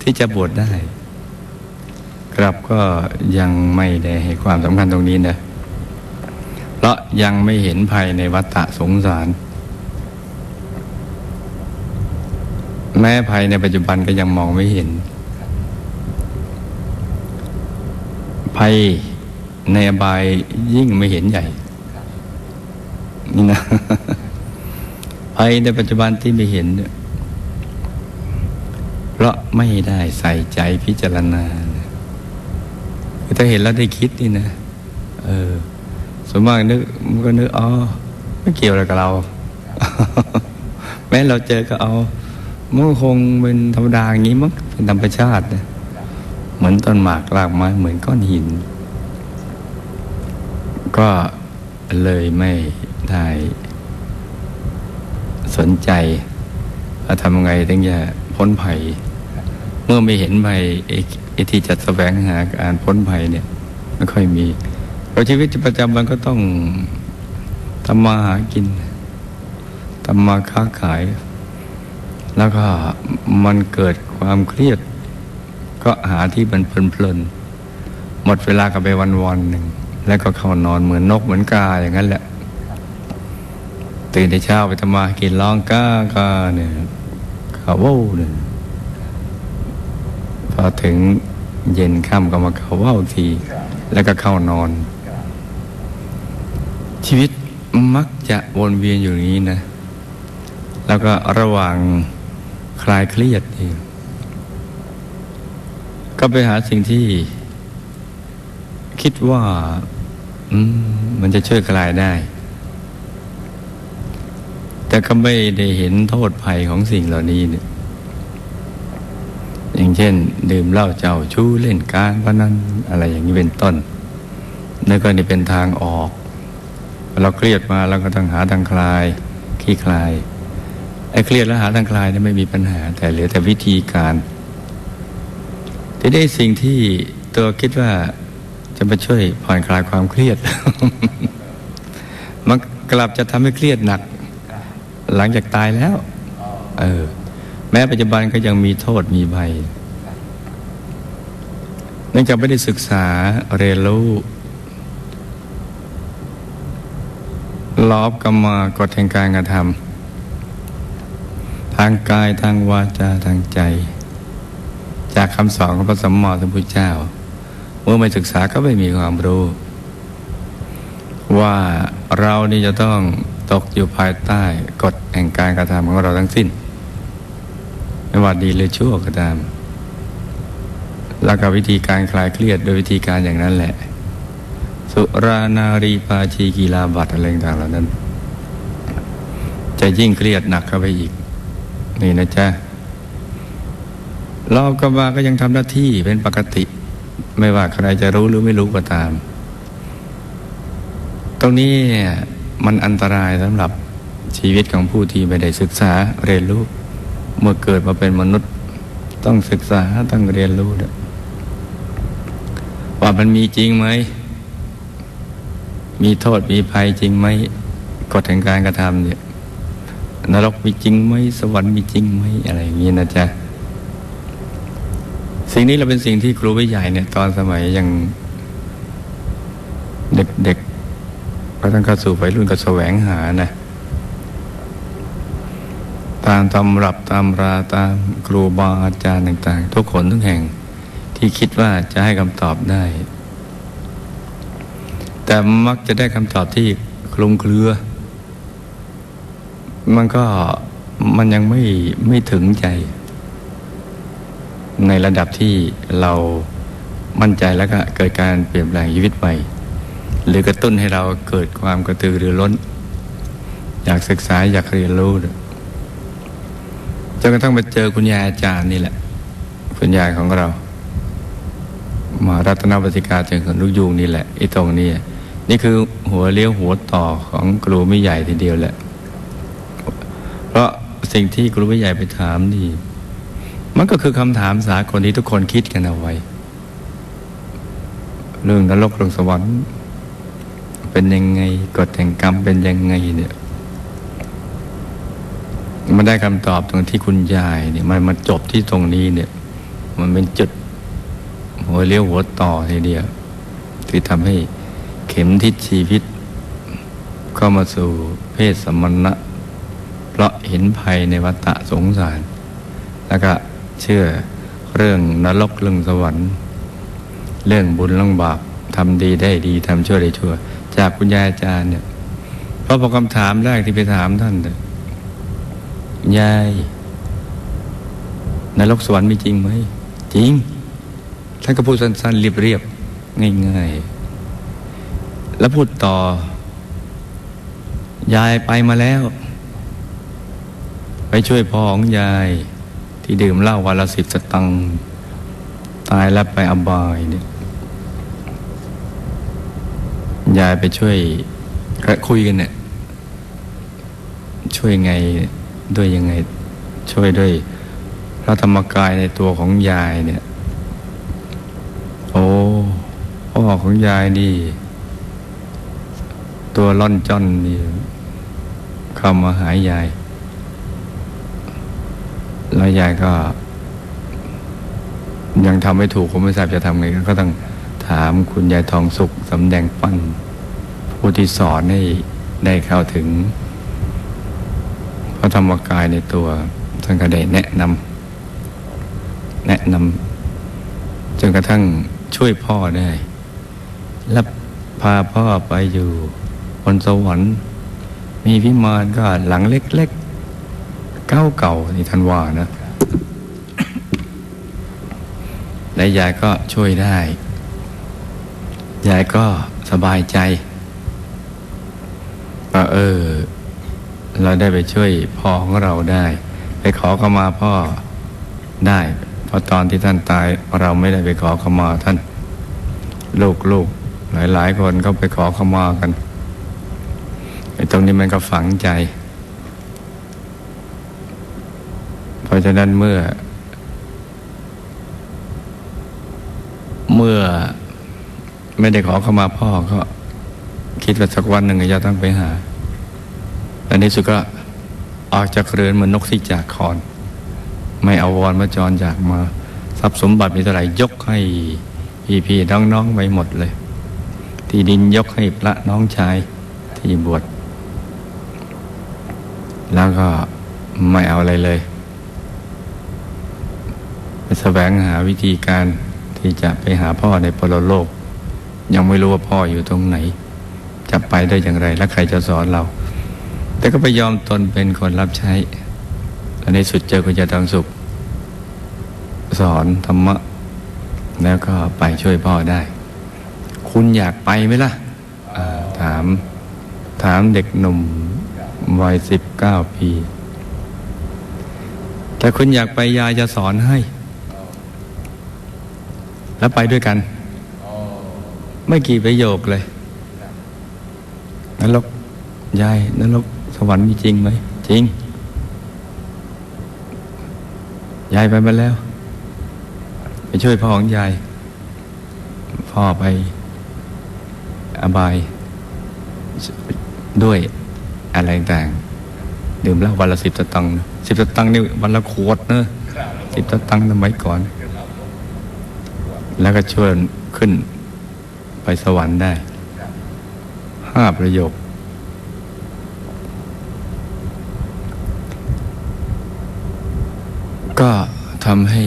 ที่จะบวชได้ กลับก็ยังไม่ได้ให้ความสำคัญตรงนี้นะ เพราะยังไม่เห็นภัยในวัฏฏะสงสาร แม้ภัยในปัจจุบันก็ยังมองไม่เห็น ภัยในอบายยิ่งไม่เห็นใหญ่ นี่นะ ภัยในปัจจุบันที่ไม่เห็นเนี่ยเพราะไม่ได้ใส่ใจพิจารณาถ้าเห็นแล้วได้คิดนี่นะ เออส่วนมากนึกมันก็นึกอ๋อไม่เกี่ยวอะไรกับเรา แม้เราเจอก็เอามันคงเป็นธรรมดาอย่างนี้มั้งเป็นธรรมชาตินะเหมือนต้นหมากรากไม้เหมือนก้อนหิน ก็เลยไม่ได้ สนใจว่าทำยังไงถึงจะพ้นภัย เมื่อไม่เห็นภัยไอ้ไอ้ที่จะแสวงหาการพ้นภัยเนี่ยไม่ค่อยมีเพราะชีวิตประจำวันก็ต้องทำมาหากินทำมาค้าขาย แล้วก็มันเกิดความเครียด ก็หาที่มันเพลินๆหมดเวลากับไปวันๆหนึ่งแล้วก็เข้านอนเหมือนนกเหมือนกาอย่างนั้นแหละ ตื่นแต่เช้าไปทำมากินร้องก้าก้าเนี่ยข่าวว้าเนี่ยพอถึงเย็นค่ำก็มาข่าวว้าวที แล้วก็เข้านอน ชีวิตมักจะวนเวียนอยู่นี้นะ แล้วก็ระหว่างคลายเครียดเองก็ไปหาสิ่งที่ คิดว่า มันจะช่วยคลายได้ แต่ก็ไม่ได้เห็นโทษภัยของสิ่งเหล่านี้เนี่ยอย่างเช่น ดื่มเหล้าเจ้าชู้เล่นการพนันอะไรอย่างนี้เป็นต้นนั่นก็นี่เป็นทางออก เราเครียดมาเราก็ต้องหาทางคลายขี้คลายไอ้เครียดแล้วหาทางคลายเนี่ยไม่มีปัญหา แต่เหลือแต่วิธีการที่ได้สิ่งที่ตัวคิดว่าจะมาช่วยผ่อนคลายความเครียด มันกลับจะทำให้เครียดหนัก หลังจากตายแล้ว เออ แม้ปัจจุบันก็ยังมีโทษมีภัยเนื่องจากไม่ได้ศึกษาเรียนรู้ลอบกรรมกฎแห่งการกระทำทางกายทางวาจาทางใจ จากคำสอนของพระสัมมาสัมพุทธเจ้า เมื่อไม่ศึกษาก็ไม่มีความรู้ ว่าเรานี่จะต้อง ตกอยู่ภายใต้กฎแห่งการกระทำของเราทั้งสิ้น ไม่ว่าดีหรือชั่วก็ตาม แล้วก็วิธีการคลายเครียดโดยวิธีการอย่างนั้นแหละ สุรานารีปาชีกีฬาบัตรอะไรต่างๆเหล่านั้น จะยิ่งเครียดหนักเข้าไปอีก นี่นะจ๊ะรอบกบาก็ยังทำหน้าที่เป็นปกติ ไม่ว่าใครจะรู้หรือไม่รู้ก็ตาม ตรงนี้ มันอันตรายสำหรับชีวิตของผู้ที่ไม่ได้ศึกษาเรียนรู้ เมื่อเกิดมาเป็นมนุษย์ต้องศึกษาต้องเรียนรู้ด้วยว่ามันมีจริงไหม มีโทษมีภัยจริงไหมกฎแห่งการกระทำเนี่ยนรกมีจริงไหมสวรรค์มีจริงไหมอะไรอย่างนี้นะจ๊ะสิ่งนี้เราเป็นสิ่งที่ครูวิใหญ่เนี่ยตอนสมัยยังเด็กๆ ก็ต้องเข้าสู่วัยรุ่นก็แสวงหานะ ตามตำรับตามราตามครูบาอาจารย์ต่าง ๆ ทุกคนทุกแห่งที่คิดว่าจะให้คำตอบได้ แต่มักจะได้คำตอบที่คลุมเครือ มันก็มันยังไม่ไม่ถึงใจ ในระดับที่เรามั่นใจแล้วก็เกิดการเปลี่ยนแปลงชีวิตใหม่ หรือกระตุ้นให้เราเกิดความกระตือรือร้น อยากศึกษาอยากเรียนรู้จนกระทั่งมาเจอคุณยายอาจารย์นี่แหละ คุณยายของเรา มารัตนปฏิกาเจริญขนลูกยูงนี่แหละไอ้ตรงนี้นี่คือหัวเลี้ยวหัวต่อของครูไม่ใหญ่ทีเดียวแหละ เพราะสิ่งที่ครูไม่ใหญ่ไปถามนี่ มันก็คือคำถามสากลที่ทุกคนคิดกันเอาไว้ เรื่องนรกเรื่องสวรรค์ เป็นยังไง กฎแห่งกรรมเป็นยังไงเนี่ยมันได้คำตอบตรงที่คุณยายเนี่ยมันมาจบที่ตรงนี้เนี่ย มันเป็นจุดหัวเลี้ยวหัวต่อทีเดียวที่ทำให้เข็มทิศชีวิต เข้ามาสู่เพศสมณะ เพราะเห็นภัยในวัฏสงสาร แล้วก็เชื่อเรื่องนรกเรื่องสวรรค์ เรื่องบุญเรื่องบาปทำดีได้ดีทำชั่วได้ชั่ว จากคุณยายอาจารย์เนี่ยเพราะพอคำถามแรกที่ไปถามท่านเนี่ยยายนรกสวรรค์มีจริงไหม จริง ท่านก็พูดสั้นๆเรียบๆง่ายๆ แล้วพูดต่อ ยายไปมาแล้ว ไปช่วยพ่อของยาย ที่ดื่มเหล้าวันละสิบสตังตายแล้วไปอบายเนี่ย ยายไปช่วยคุยกันเนี่ย ช่วยไงด้วยยังไง ช่วยด้วยพระธรรมกายในตัวของยายเนี่ย โอ้พ่อของยายนี่ ตัวล่อนจ้อนนี่เข้ามาหายาย แล้วยายก็ ยังทำไม่ถูกผมไม่ทราบจะทำไงก็ต้องามคุณยายทองสุขสำแดงปั้นผู้ที่สอนให้ได้เข้าถึง พระธรรมกายในตัวท่านก็ได้แนะนำแนะนำจนกระทั่งช่วยพ่อได้ และพาพ่อไปอยู่บนสวรรค์มีวิมานก็หลังเล็กๆเก่าเก่านี่ท่านว่านะและยายก็ช่วยได้ ยายก็สบายใจว่าเออ เราได้ไปช่วยพ่อของเราได้ ไปขอขมาพ่อได้ เพราะตอนที่ท่านตายเราไม่ได้ไปขอขมาท่าน ลูกๆหลายๆคนก็ไปขอขมากันไอ้ตรงนี้มันก็ฝังใจ เพราะฉะนั้นเมื่อ เมื่อ ไม่ได้ขอเข้ามาพ่อก็คิดว่าสักวันหนึ่งจะต้องไปหาแต่ในสุดก็ออกจากเรือนเหมือนนกที่จากคอน ไม่เอาวอนมาจรจากมาทรัพย์สมบัติมีเท่าไหร่ยกให้พี่พี่น้องน้องๆไปหมดเลย ที่ดินยกให้พระน้องชายที่บวชแล้วก็ไม่เอาอะไรเลยไปแสวงหาวิธีการที่จะไปหาพ่อในปรโลก ยังไม่รู้ว่าพ่ออยู่ตรงไหน จะไปได้อย่างไร และใครจะสอนเรา แต่ก็ไปยอมตนเป็นคนรับใช้และในสุดเจอคุณยายทองสุข สอนธรรมะ แล้วก็ไปช่วยพ่อได้ คุณอยากไปไหมล่ะอ่าถามถามเด็กหนุ่มวัยสิบเก้าปีแต่คุณอยากไปยายจะสอนให้ แล้วไปด้วยกัน ไม่กี่ประโยคเลยนรกยายนรกสวรรค์มีจริงไหมจริงยายไปมาแล้ว ไปช่วยพ่อของยาย พ่อไปอบาย ด้วยอะไรต่างๆดื่มเหล้าวันละสิบสตังค์สิบสตังค์นี่วันละขวดเนอะสิบสตังค์สมัยก่อน แล้วก็ชวนขึ้น ไปสวรรค์ได้ห้าประโยค ก็ทำให้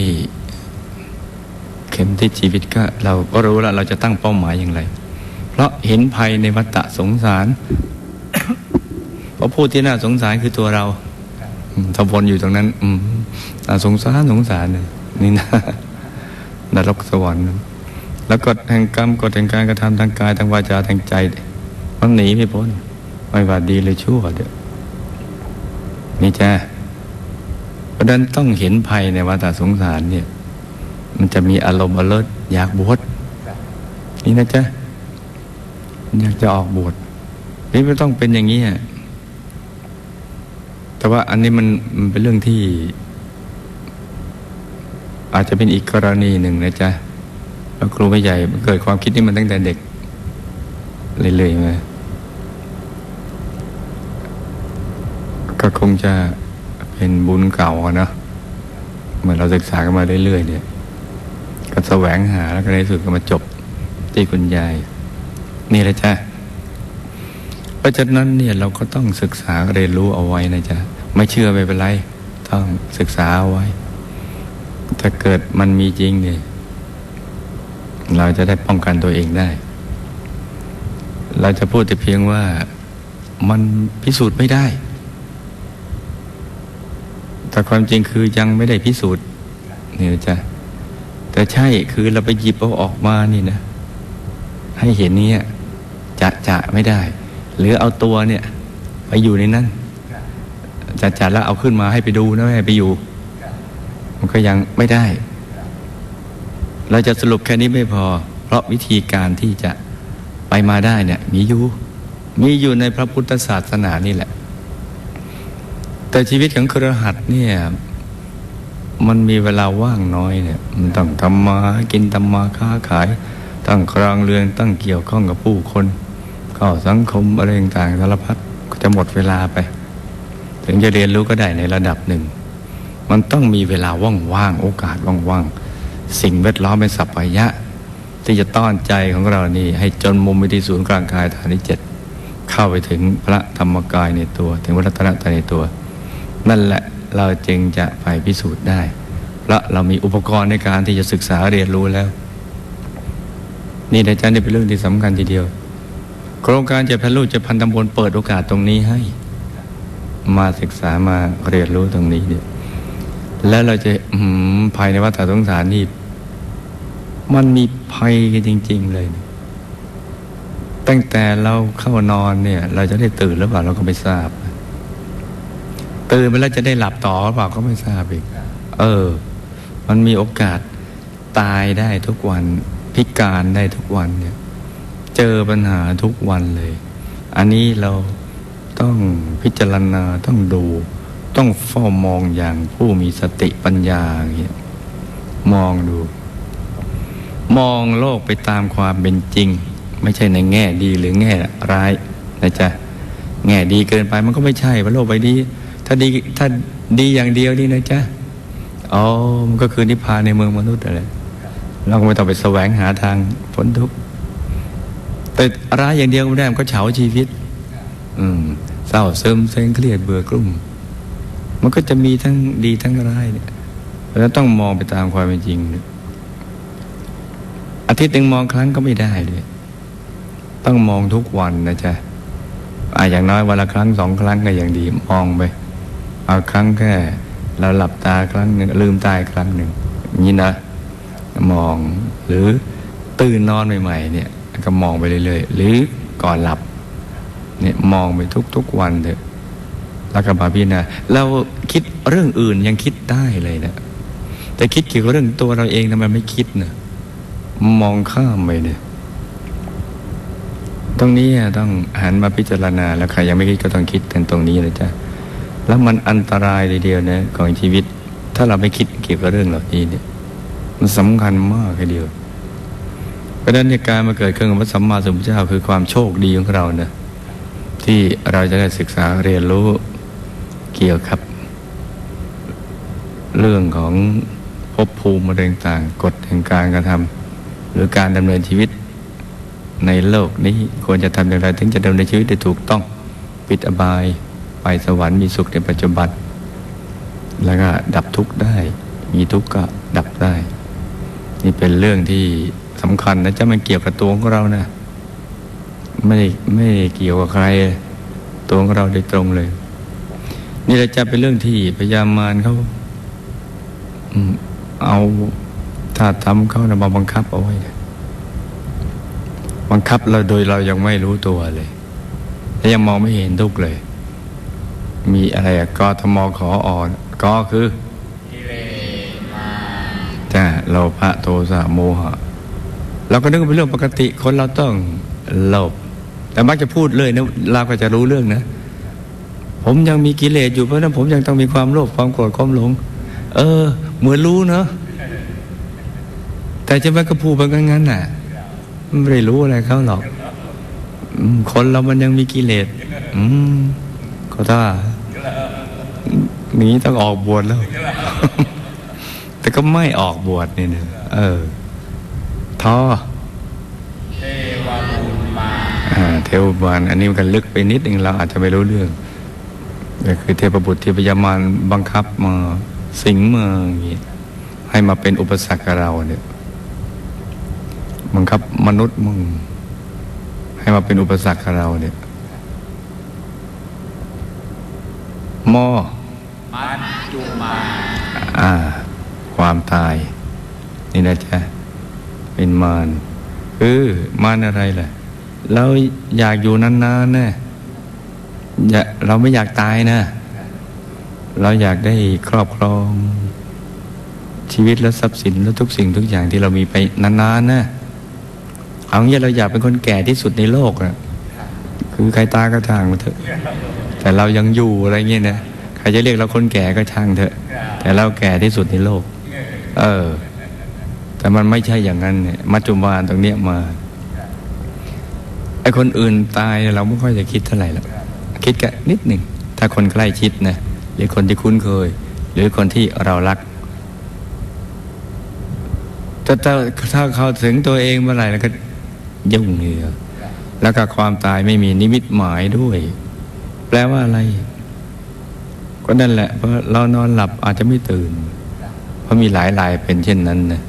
เข็มทิศชีวิตก็เราก็รู้แล้วเราจะตั้งเป้าหมายอย่างไร เพราะเห็นภัยในวัฏสงสาร เพราะผู้ที่น่าสงสารคือตัวเราถ้าวนอยู่ตรงนั้น อืมน่าสงสารสงสารเลยนี่นะนรกสวรรค์ แล้วกฎแห่งกรรมกฎแห่งการกระทำทางกายทางวาจาทางใจ มันหนีไม่พ้นไม่ว่าดีหรือชั่วเด้อนี่จ้าเพราะนั้นต้องเห็นภัยในวัฏสงสารเนี่ย มันจะมีอารมณ์อเลิศอยากบวชนี่นะจ๊ะอยากจะออกบวชนี่ไม่ต้องเป็นอย่างนี้อะแต่ว่าอันนี้มันมันเป็นเรื่องที่ อาจจะเป็นอีกกรณีหนึ่งนะจ๊ะ แล้วครูไม่ใหญ่เกิดความคิดนี้มันตั้งแต่เด็กเรื่อยๆมาก็คงจะเป็นบุญเก่าอะเนาะเมื่อเราศึกษากันมาเรื่อยๆเนี่ย ก็แสวงหาแล้วก็ในสุดก็มาจบที่คุณยาย นี่แหละจ้ะเพราะฉะนั้นเนี่ยเราก็ต้องศึกษาเรียนรู้เอาไว้นะจ๊ะไม่เชื่อไม่เป็นไร ต้องศึกษาเอาไว้ ถ้าเกิดมันมีจริงเนี่ย เราจะได้ป้องกันตัวเองได้ เราจะพูดแต่เพียงว่ามันพิสูจน์ไม่ได้ แต่ความจริงคือยังไม่ได้พิสูจน์นี่นะจ๊ะแต่ใช่คือเราไปหยิบเอาออกมานี่นะ ให้เห็นเนี่ยจะจะไม่ได้ หรือเอาตัวเนี่ย ไปอยู่ในนั้นจะจะแล้วเอาขึ้นมาให้ไปดูนะไม่ให้ไปอยู่ มันก็ยังไม่ได้ เราจะสรุปแค่นี้ไม่พอ เพราะวิธีการที่จะไปมาได้เนี่ยมีอยู่มีอยู่ในพระพุทธศาสนานี่แหละ แต่ชีวิตของครหัสเนี่ยมันมีเวลาว่างน้อยเนี่ย มันต้องทำมาหากินทำมาค้าขายตั้งครองเรือนตั้งเกี่ยวข้องกับผู้คนเข้าสังคมอะไรต่างๆสารพัดก็จะหมดเวลาไป ถึงจะเรียนรู้ก็ได้ในระดับหนึ่ง มันต้องมีเวลาว่างๆโอกาสว่างๆ สิ่งแวดล้อมเป็นสัพพยะ ที่จะต้อนใจของเรานี่ ให้จนมุมไปที่ศูนย์กลางกายฐานที่เจ็ดเข้าไปถึงพระธรรมกายในตัว ถึงวัฒนตรัยในตัว นั่นแหละเราจึงจะไปพิสูจน์ได้เพราะเรามีอุปกรณ์ในการที่จะศึกษาเรียนรู้แล้ว นี่นะจ๊ะนี่เป็นเรื่องที่สำคัญทีเดียว โครงการเจะพันลูกเจะพันตำบลเปิดโอกาสตรงนี้ให้ มาศึกษามาเรียนรู้ตรงนี้เนี่ยแล้วเราจะภายในวัฏสงสารนี่ มันมีภัยกันจริง ๆ เลย ตั้งแต่เราเข้านอนเนี่ย เราจะได้ตื่นหรือเปล่าเราก็ไม่ทราบ ตื่นไปแล้วจะได้หลับต่อหรือเปล่าก็ไม่ทราบอีก เออ มันมีโอกาสตายได้ทุกวัน พิการได้ทุกวันเนี่ย เจอปัญหาทุกวันเลย อันนี้เราต้องพิจารณาต้องดู ต้องเฝ้ามองอย่างผู้มีสติปัญญาอย่างเงี้ยมองดู มองโลกไปตามความเป็นจริง ไม่ใช่ในแง่ดีหรือแง่ร้ายนะจ๊ะแง่ดีเกินไปมันก็ไม่ใช่ว่าโลกใบนี้ถ้าดีถ้าดีอย่างเดียวนี่นะจ๊ะอ๋อมันก็คือนิพพานในเมืองมนุษย์อะไรเราก็ไม่ต้องไปแสวงหาทางพ้นทุกข์แต่ร้ายอย่างเดียวไม่ได้มันก็เฉาชีวิต อืมเศร้าซึมเซ็งเครียดเบื่อกลุ่ม มันก็จะมีทั้งดีทั้งร้ายเนี่ยเราต้องมองไปตามความเป็นจริงเนี่ย อาทิตย์หนึ่งมองครั้งก็ไม่ได้ด้วยต้องมองทุกวันนะจ๊ะอ่าอย่างน้อยวันละครั้งสองครั้งก็อย่างดีมองไปเอาครั้งแค่เราหลับตาครั้งหนึ่งลืมตาครั้งหนึ่งนี้นะ มองหรือตื่นนอนใหม่ๆเนี่ยก็มองไปเรื่อยๆหรือก่อนหลับเนี่ยมองไปทุกๆวันเถอะแล้วก็มาพิจารณาเราคิดเรื่องอื่นยังคิดได้เลยนะแต่คิดเกี่ยวกับเรื่องตัวเราเองทำไมไม่คิดเนะ มองข้ามไปเนี่ยตรงนี้ต้องหันมาพิจารณาแล้วใครยังไม่คิดก็ต้องคิดกันตรงนี้นะจ๊ะแล้วมันอันตรายทีเดียวนะของชีวิต ถ้าเราไม่คิดเกี่ยวกับเรื่องเหล่านี้เนี่ยมันสำคัญมากทีเดียว เพราะฉะนั้นในการมาเกิดเครื่องพระสัมมาสัมพุทธเจ้าคือความโชคดีของเรานะที่เราจะได้ศึกษาเรียนรู้เกี่ยวกับ เรื่องของภพภูมิอะไรต่างกฎแห่งการกระทำ หรือการดำเนินชีวิตในโลกนี้ควรจะทำอย่างไร ถึงจะดำเนินชีวิตได้ถูกต้องปิดอบาย ไปสวรรค์มีสุขในปัจจุบัน แล้วก็ดับทุกข์ได้ มีทุกข์ก็ดับได้ นี่เป็นเรื่องที่สำคัญนะจะมันเกี่ยวกับตัวของเรานะไม่ได้ไม่ได้เกี่ยวกับใครตัวของเราโดยตรงเลย นี่จะเป็นเรื่องที่พยามารเขาเอา ถ้าทำเขานะมาบังคับเอาไว้นะบังคับเราโดยเรายังไม่รู้ตัวเลย และยังมองไม่เห็นทุกเลย มีอะไรอะกทมขออ่อนก็คือจ้าโลภะโทสะโมหะ เราก็นึกว่าเป็นเรื่องปกติคนเราต้องโลภแต่มักจะพูดเลยนะเราก็จะรู้เรื่องนะ ผมยังมีกิเลสอยู่เพราะฉะนั้นผมยังต้องมีความโลภความโกรธความหลง เออเหมือนรู้เนาะ แต่จะไม่ก็พูดไปงั้นๆน่ะไม่ได้รู้อะไรเขาหรอกคนเรามันยังมีกิเลสอืมก็ถ้านี้ต้องออกบวชแล้ว แต่ก็ไม่ออกบวชนี่นะเออทอเทวบุญมาอ่าเทวบาลอันนี้มันกันลึกไปนิดนึงเราอาจจะไม่รู้เรื่องแต่คือเทพบุตรเทพยามารบังคับมาสิงเมาอย่างงี้ให้มาเป็นอุปสรรคกับเราเนี่ย บังคับมนุษย์มึง ให้มาเป็นอุปสรรคกับเราเนี่ยมอมัจจุมาอ่า ความตาย นี่นะจ๊ะเป็นมารเออมารอะไรล่ะ เราอยากอยู่นานๆนะอย่าเราไม่อยากตายนะ เราอยากได้ครอบครอง ชีวิตและทรัพย์สินและทุกสิ่งทุกอย่างที่เรามีไปนานๆนะ เอางี้เราอยากเป็นคนแก่ที่สุดในโลกอะคือใครตายก็ช่างมาเถอะ แต่เรายังอยู่อะไรเงี้ยนะใครจะเรียกเราคนแก่ก็ช่างเถอะ แต่เราแก่ที่สุดในโลก เออ แต่มันไม่ใช่อย่างนั้นเนี่ยมัจจุบานตรงเนี้ยมาไอ้คนอื่นตายเราไม่ค่อยจะคิดเท่าไหร่หรอกคิดแค่นิดหนึ่งถ้าคนใกล้ชิดนะหรือคนที่คุ้นเคย หรือคนที่เรารักแต่ถ้าถ้าเขาถึงตัวเองเมื่อไหร่แล้วก็ ยุ่งเลยแล้วก็ความตายไม่มีนิมิตหมายด้วย แปลว่าอะไร ก็นั่นแหละเพราะเรานอนหลับอาจจะไม่ตื่น เพราะมีหลายรายเป็นเช่นนั้นนะ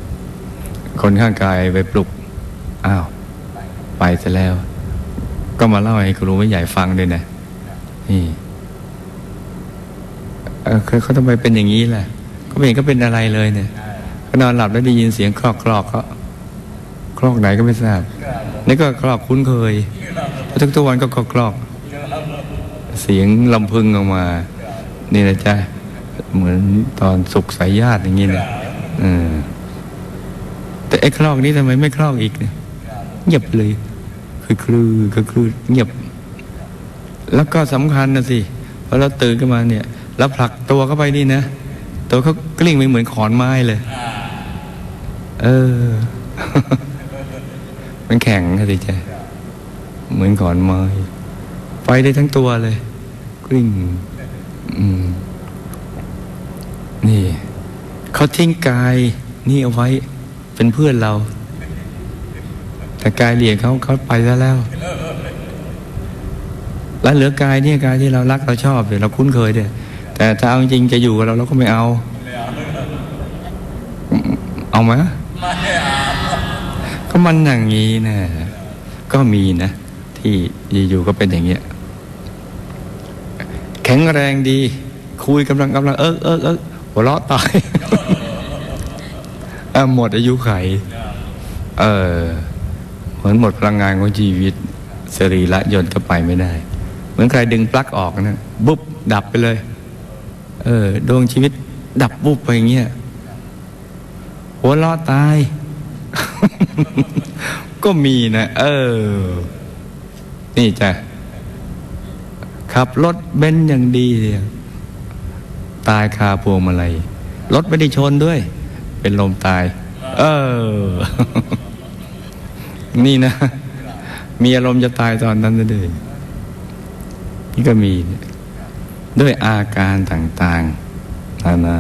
คนข้างกายไปปลุก อ้าว ไปซะแล้ว ก็มาเล่าให้ครูไม่ใหญ่ฟังด้วยนะนี่เออเขาเขาทำไมเป็นอย่างนี้ล่ะ ก็ไม่เห็นก็เป็นอะไรเลยเนี่ยก็นอนหลับแล้วได้ยินเสียงคลอกคลอกเขาคลอกไหนก็ไม่ทราบ นี่ก็คลอกคุ้นเคยเพราะทุกๆวันก็คลอกคลอกเสียงลำพึงออกมา นี่นะจ๊ะเหมือนตอนสุขสายญาติอย่างนี้นะอแต่ไอ้คลอกนี้ทำไมไม่คลอกอีกเนี่ยเงียบเลย คือคลือคือคลือเงียบ แล้วก็สำคัญนะสิพอเราตื่นขึ้นมาเนี่ย แล้วผลักตัวเข้าไปนี่นะ ตัวเขากลิ้งไปเหมือนขอนไม้เลย เออ มันแข็งนะสิจ๊ะเหมือนขอนไม้ไปได้ทั้งตัวเลยกลิ้งนี่เขาทิ้งกายนี่เอาไว้เป็นเพื่อนเรา แต่กายเหลี่ยเขาเขาไปแล้วแล้วแล้วเหลือกายเนี่ยกายที่เรารักเราชอบเนี่ยเราคุ้นเคยเนี่ยแต่ถ้าเอาจริงจะอยู่กับเราเราก็ไม่เอา เอาไหม ก็มันอย่างนี้นะก็มีนะ ที่อยู่ๆก็เป็นอย่างเงี้ยแข็งแรงดี คุยกำลังกำลังเอิกเอิกเอิกหัวเราะตายหมดอายุไข เออเหมือนหมดพลังงานของชีวิตสรีระยนต์ก็ไปไม่ได้ เหมือนใครดึงปลั๊กออกนะบุ๊บดับไปเลย เออดวงชีวิตดับบุ๊บไปอย่างเงี้ยหัวเราะตาย ก็มีนะ เออ นี่จ้ะ ขับรถเบนซ์อย่างดีเนี่ยตายคาพวงมาลัยรถไม่ได้ชนด้วย เป็นลมตาย เออ นี่นะ มีอารมณ์จะตายตอนนั้นเลยนี่ก็มี ด้วยอาการต่าง ๆ นานา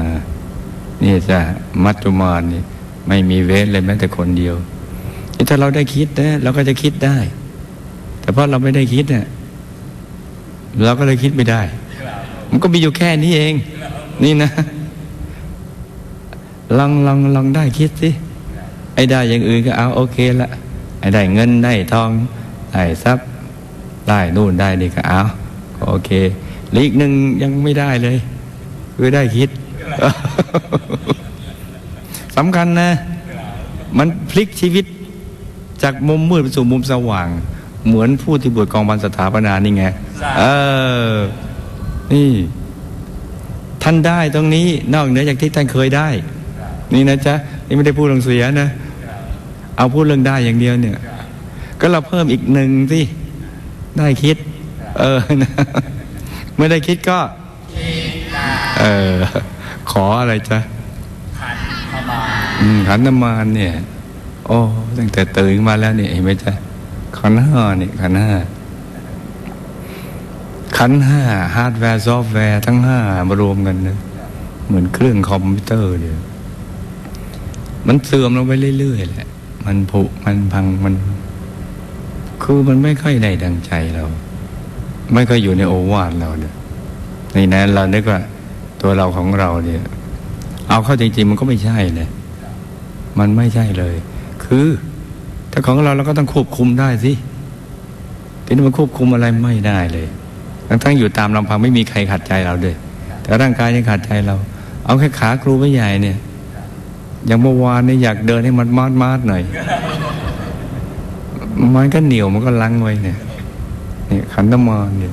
นี่จะมัจจุมานนี่ ไม่มีเว้นเลยแม้แต่คนเดียวนี่ถ้าเราได้คิดนะเราก็จะคิดได้ แต่เพราะเราไม่ได้คิดเนี่ยเราก็เลยคิดไม่ได้ มันก็มีอยู่แค่นี้เอง นี่นะ ลองลองลองได้คิดสิไอ้ได้อย่างอื่นก็เอาโอเคละไอ้ได้เงินได้ทองได้ทรัพย์ได้นู่นได้นี่ก็เอาก็โอเคหรืออีกหนึ่งยังไม่ได้เลย คือได้คิด สำคัญนะ มันพลิกชีวิตจากมุมมืดไปสู่มุมสว่าง เหมือนผู้ที่บวชกองบันสถาปนานี่ไง เออ นี่ ท่านได้ตรงนี้ นอกเหนือจากที่ท่านเคยได้ นี่นะจ๊ะ นี่ไม่ได้พูดเรื่องเสียนะ เอาพูดเรื่องได้อย่างเดียวเนี่ย ก็เราเพิ่มอีกหนึ่งสิได้คิด เออนะไม่ได้คิดก็ เออ ขออะไรจ๊ะขันธมาอืม ขันธมารเนี่ย โอ้ตั้งแต่ตื่นมาแล้วเนี่ยเห็นไหมจ๊ะขันห้าเนี่ยขันห้าขันห้าฮาร์ดแวร์ซอฟต์แวร์ทั้งห้ามารวมกันนะเหมือนเครื่องคอมพิวเตอร์เนี่ยมันเสื่อมลงไปเรื่อยๆแหละมันผุมันพังมัน คือมันไม่ค่อยได้ดังใจเรา ไม่ค่อยอยู่ในโอวาทเราเนี่ยในนั้นเรานึกว่าตัวเราของเราเนี่ย เอาเข้าจริงๆมันก็ไม่ใช่เลย มันไม่ใช่เลย คือ ถ้าของเราเราก็ต้องควบคุมได้สิทีนี้มันควบคุมอะไรไม่ได้เลยทั้งๆอยู่ตามลำพังไม่มีใครขัดใจเราด้วย แต่ร่างกายยังขัดใจเรา เอาแค่ขาครูไม่ใหญ่เนี่ยอย่างเมื่อวานเนี่ยอยากเดินให้มันมาดมาดหน่อยมันก็เหนียวมันก็ลังไว้เนี่ยเนี่ยขันธมารเนี่ย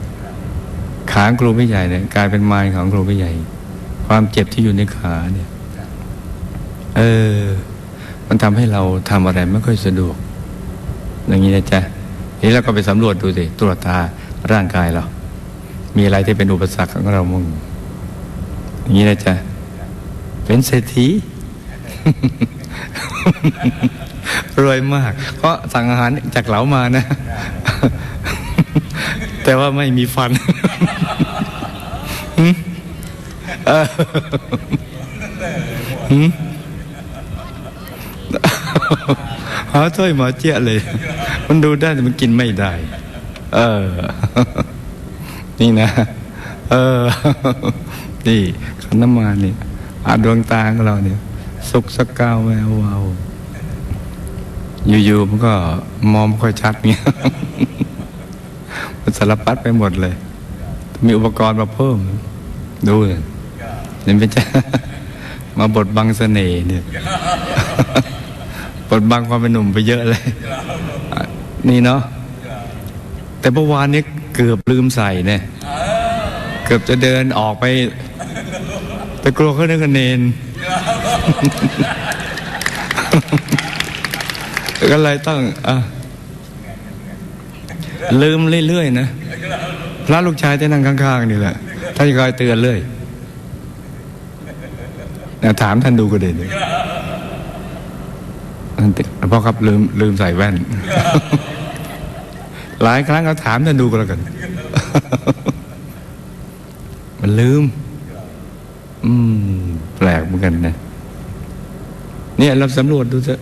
ขาครูไม่ใหญ่เนี่ยกลายเป็นมายของครูไม่ใหญ่ ความเจ็บที่อยู่ในขาเนี่ย เออ มันทำให้เราทำอะไรไม่ค่อยสะดวก อย่างนี้นะจ๊ะทีนี้เราก็ไปสำรวจดูสิตรวจตาร่างกายเรา มีอะไรที่เป็นอุปสรรคของเรามั่งอย่างนี้นะจ๊ะเป็นเศรษฐีรวยมาก เพราะสั่งอาหารจากเหลามานะ แต่ว่าไม่มีฟันหืมเออหืม หาถ้วยหมาเจี๊ยเลย มันดูได้แต่มันกินไม่ได้ เออ นี่นะ เออ นี่ขันน้ำมานนี่อาดวงตาของเราเนี่ย สุกสกาวแวววาวอยู่ๆมันก็มองไม่ค่อยชัดเงี้ยมันสารพัดไปหมดเลย มีอุปกรณ์มาเพิ่ม ดูเลยเห็นจ๊ะมาบดบังเสน่ห์เนี่ย บดบังความเป็นหนุ่มไปเยอะเลยอะนี่เนาะแต่เมื่อวานนี้เกือบลืมใส่เนี่ยเกือบจะเดินออกไป แต่กลัวเขาเนื้อกันเนนก็เลยต้องอะลืมเรื่อยๆนะพระลูกชายที่นั่งข้างๆนี่แหละท่านคอยเตือนเลยนะถามท่านดูก็เด่น พ่อครับลืมลืมใส่แว่น หลายครั้งก็ถามท่านดูก็แล้วกัน มันลืม อืม แปลกเหมือนกันนะ เนี่ยเราสำรวจดูเถอะ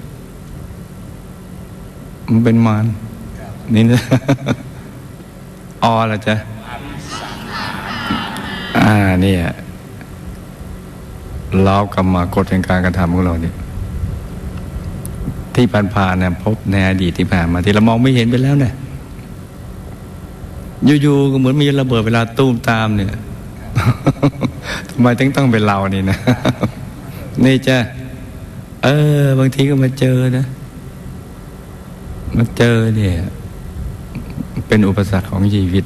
มันเป็นมารนี่นะออละจ๊ะอ่าเนี่ยเรากรรมากฎแห่งการกระทำของเราเนี่ย ที่ผ่านๆเนี่ยพบในอดีตที่ผ่านมาที่เรามองไม่เห็นไปแล้วเนี่ยอยู่ๆก็เหมือนมีระเบิดเวลาตูมตามเนี่ยทำไมถึงต้องเป็นเรานี่นะนี่จ้ะเออ บางทีก็มาเจอนะมาเจอเนี่ย เป็นอุปสรรคของชีวิต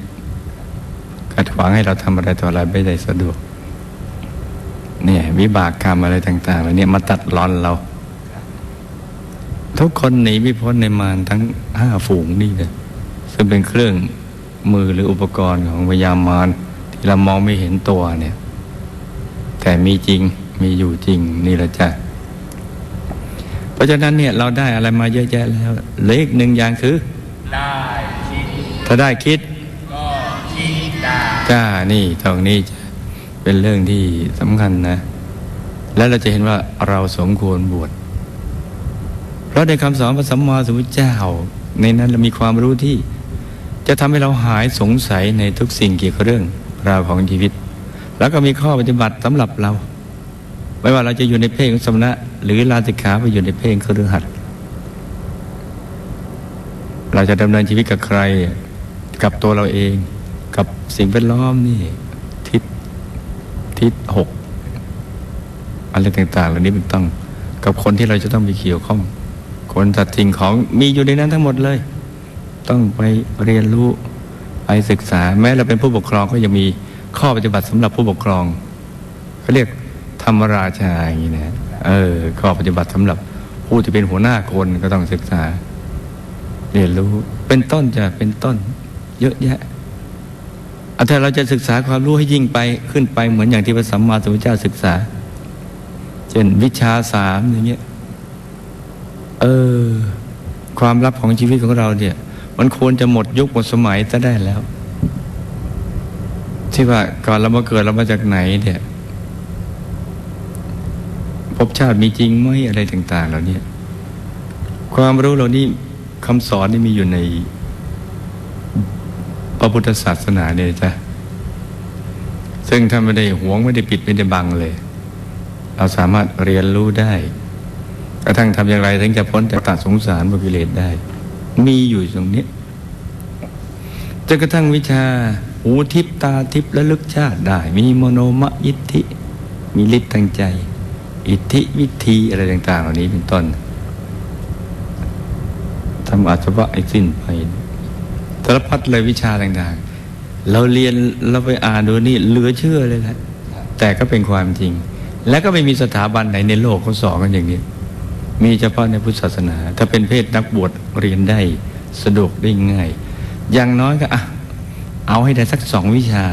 ขัดขวางให้เราทำอะไรต่ออะไรไม่ได้สะดวก เนี่ย วิบากกรรมอะไรต่างๆเหล่านี้มาตัดรอนเรา ทุกคนหนีไม่พ้นในมารทั้งห้าฝูงนี่เลยซึ่งเป็นเครื่องมือหรืออุปกรณ์ของพยามารที่เรามองไม่เห็นตัวเนี่ย แต่มีจริงมีอยู่จริงนี่แหละจ้ะเพราะฉะนั้นเนี่ยเราได้อะไรมาเยอะแยะแล้วเหลืออีกหนึ่งอย่างคือได้คิดถ้าได้คิดก็คิดได้จ้านี่ตรงนี้จะเป็นเรื่องที่สำคัญนะ แล้วเราจะเห็นว่าเราสมควรบวชเพ ราะในคำสอนพระสัมมาสัมพุทธเจ้า ในนั้นเรามีความรู้ที่ จะทำให้เราหายสงสัยในทุกสิ่งเกี่ยวกับเรื่องราวของชีวิต แล้วก็มีข้อปฏิบัติสำหรับเรา ไม่ว่าเราจะอยู่ในเพศของสมณะ หรือลาสิกขาไปอยู่ในเพศของคฤหัสถ์เราจะดำเนินชีวิตกับใครกับตัวเราเอง กับสิ่งแวดล้อมนี่ ทิศทิศหกอะไรต่างๆเหล่านี้เป็นต้องกับคนที่เราจะต้องมีเกี่ยวข้อง คนสัตว์สิ่งของมีอยู่ในนั้นทั้งหมดเลย ต้องไปเรียนรู้ไปศึกษา แม้เราเป็นผู้ปกครองก็ยังมีข้อปฏิบัติสำหรับผู้ปกครองเขาเรียกธรรมราชาอย่างนี้นะเออข้อปฏิบัติสำหรับผู้ที่เป็นหัวหน้าคนก็ต้องศึกษา เรียนรู้เป็นต้นจะเป็นต้น เยอะแยะเอาแต่เราจะศึกษาความรู้ให้ยิ่งไปขึ้นไปเหมือนอย่างที่พระสัมมาสัมพุทธเจ้าศึกษา เช่นวิชาสามอย่างเงี้ย เออ ความลับของชีวิตของเราเนี่ย มันควรจะหมดยุคหมดสมัยจะได้แล้ว ที่ว่าก่อนเรามาเกิดเรามาจากไหนเนี่ยภพชาติมีจริงไหมอะไรต่างๆเหล่านี้ความรู้เหล่านี้คำสอนนี่มีอยู่ในพระพุทธศาสนาเนี่ยจ้ะซึ่งท่านไม่ได้หวงไม่ได้ปิดไม่ได้บังเลย เราสามารถเรียนรู้ได้ กระทั่งทำอย่างไรถึงจะพ้นจากตัดสงสารบกิเลสได้ มีอยู่ตรงนี้จนกระทั่งวิชาหูทิพตาทิพและลึกชาติได้ มีโมโนมะยิทธิ มีฤทธิ์ทางใจ อิทธิวิธีอะไรต่าง ๆ เหล่านี้เป็นต้นทำอาจจะไอ้สิ้นไปสารพัดเลยวิชาต่างๆ เราเรียนเราไปอ่านดูนี่เหลือเชื่อเลยแหละแต่ก็เป็นความจริง และก็ไม่มีสถาบันไหนในโลกเขาสอนกันอย่างนี้ มีเฉพาะในพุทธศาสนา ถ้าเป็นเพศนักบวชเรียนได้สะดวกได้ง่าย อย่างน้อยก็อะเอาให้ได้สักสองวิชา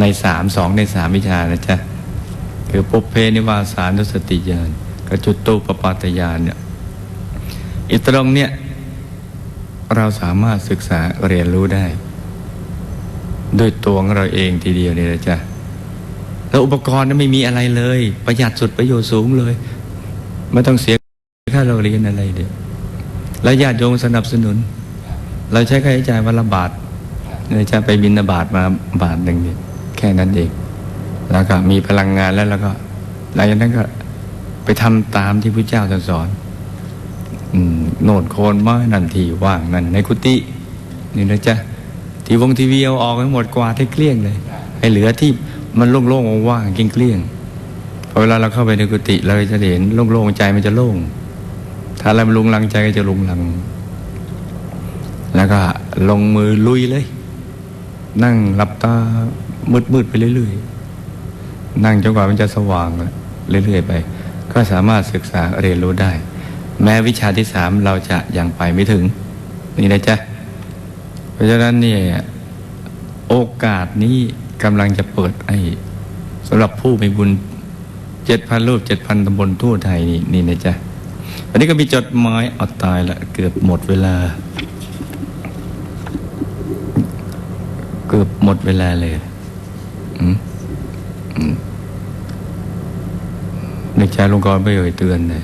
ในสามสองในสามวิชานะจ๊ะคือปุพเพนิวาสานุสติญาณกับจุดตูปปาตญาณเนี่ยอีตรงเนี่ยเราสามารถศึกษาเรียนรู้ได้ ด้วยตัวของเราเองทีเดียวเนี่ยนะจ๊ะแล้วอุปกรณ์นั้นไม่มีอะไรเลย ประหยัดสุดประโยชน์สูงเลย ไม่ต้องเสียค่าเราเรียนอะไรเดียวแล้วญาติโยมสนับสนุน เราใช้ค่าใช้จ่ายวันละบาทเราจะไปบินบาทมาบาทหนึ่งเนี่ยแค่นั้นเอง แล้วก็มีพลังงานแล้วแล้วก็หลังจากนั้นก็ไปทำตามที่พระเจ้าท่านสอนอโน่นโคนไม้นั่นที่ว่างนั่นในกุฏินี่นะจ๊ะทีวงทีวีเอาออกให้หมดกวาดให้เกลี้ยงเลยให้เหลือที่มันโล่งๆว่างๆเกลี้ยงๆ อเวลาเราเข้าไปในกุฏิเราจะเห็นโล่งๆใจมันจะโล่ง ถ้าอะไรมันลุงลังใจก็จะลุงลัง แล้วก็ลงมือลุยเลย นั่งหลับตามืดๆไปเรื่อยๆ นั่งจนกว่ามันจะสว่างเรื่อยๆไป ก็สามารถศึกษาเรียนรู้ได้ แม้วิชาที่สามเราจะยังไปไม่ถึง นี่นะจ๊ะ เพราะฉะนั้นเนี่ยโอกาสนี้กำลังจะเปิดไอ้สำหรับผู้มีบุญ เจ็ดพันรูปเจ็ดพันตำบลทั่วไทยนี่นี่นะจ๊ะวันนี้ก็มีจดหมายเอาตายละเกือบหมดเวลา เกือบหมดเวลาเลยอืมอืมในใจหลวงกรไม่เอ่ยเตือนเลย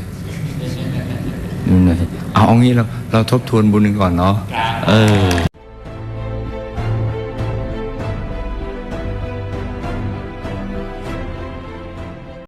นี่ไงเอาเอางี้เราเราทบทวนบุญกันก่อนเนาะเออ